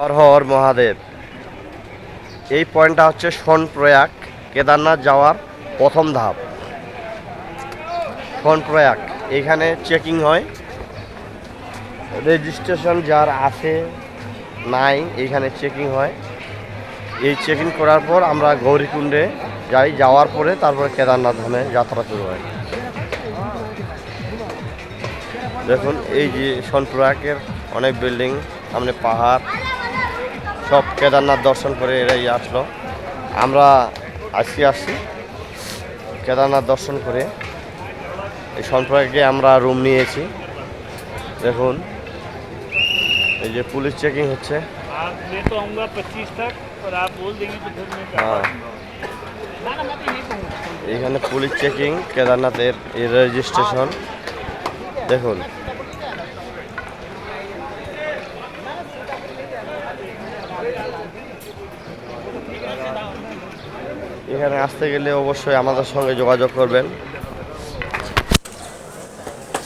হর হর মহাদেব। এই পয়েন্টটা হচ্ছে সোনপ্রয়াগ কেদারনাথ যাওয়ার প্রথম ধাপ। সোনপ্রয়াগ এখানে চেকিং হয়। রেজিস্ট্রেশন যার আছে, নাই, এখানে চেকিং হয়। এই চেকিং করার পর আমরা গৌরীকুণ্ডে যাই, যাওয়ার পরে তারপরে কেদারনাথ ধামে যাত্রা শুরু হয়। দেখুন, এই যে সোনপ্রয়াগের অনেক বিল্ডিং, সামনে পাহাড় সব কেদারনাথ দর্শন করে এরাই আসলো। আমরা আসি আসছি কেদারনাথ দর্শন করে। এই সম্পর্কে আমরা রুম নিয়েছি। দেখুন, এই যে পুলিশ চেকিং হচ্ছে। হ্যাঁ। এখানে পুলিশ চেকিং কেদারনাথের রেজিস্ট্রেশন দেখুন এখানে আসতে গেলে অবশ্যই আমাদের সঙ্গে যোগাযোগ করবেন।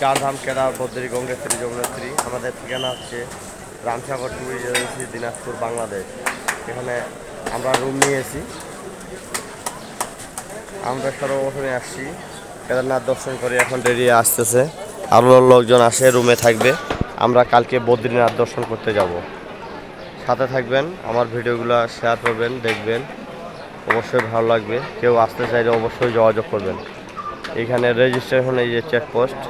চারধাম কেদার বদ্রী গঙ্গোত্রী যমুনোত্রী। আমাদের ঠিকানা হচ্ছে রামসাগর ট্যুরিস্ট এজেন্সি দিনাজপুর, বাংলাদেশ। এখানে আমরা রুম নিয়েছি। আমরা সর্বপ্রথমে আসছি। কেদারনাথ দর্শন করে এখন বেরিয়ে আসতেছে। আরও লোকজন আসে রুমে থাকবে। আমরা কালকে বদ্রীনাথ দর্শন করতে যাব। সাথে থাকবেন, আমার ভিডিওগুলো শেয়ার করবেন, দেখবেন। অবশ্যই ভালো লাগবে। কেউ আসতে চাইলে অবশ্যই যোগাযোগ করবেন। এখানে রেজিস্ট্রেশন এই যে চেকপোস্ট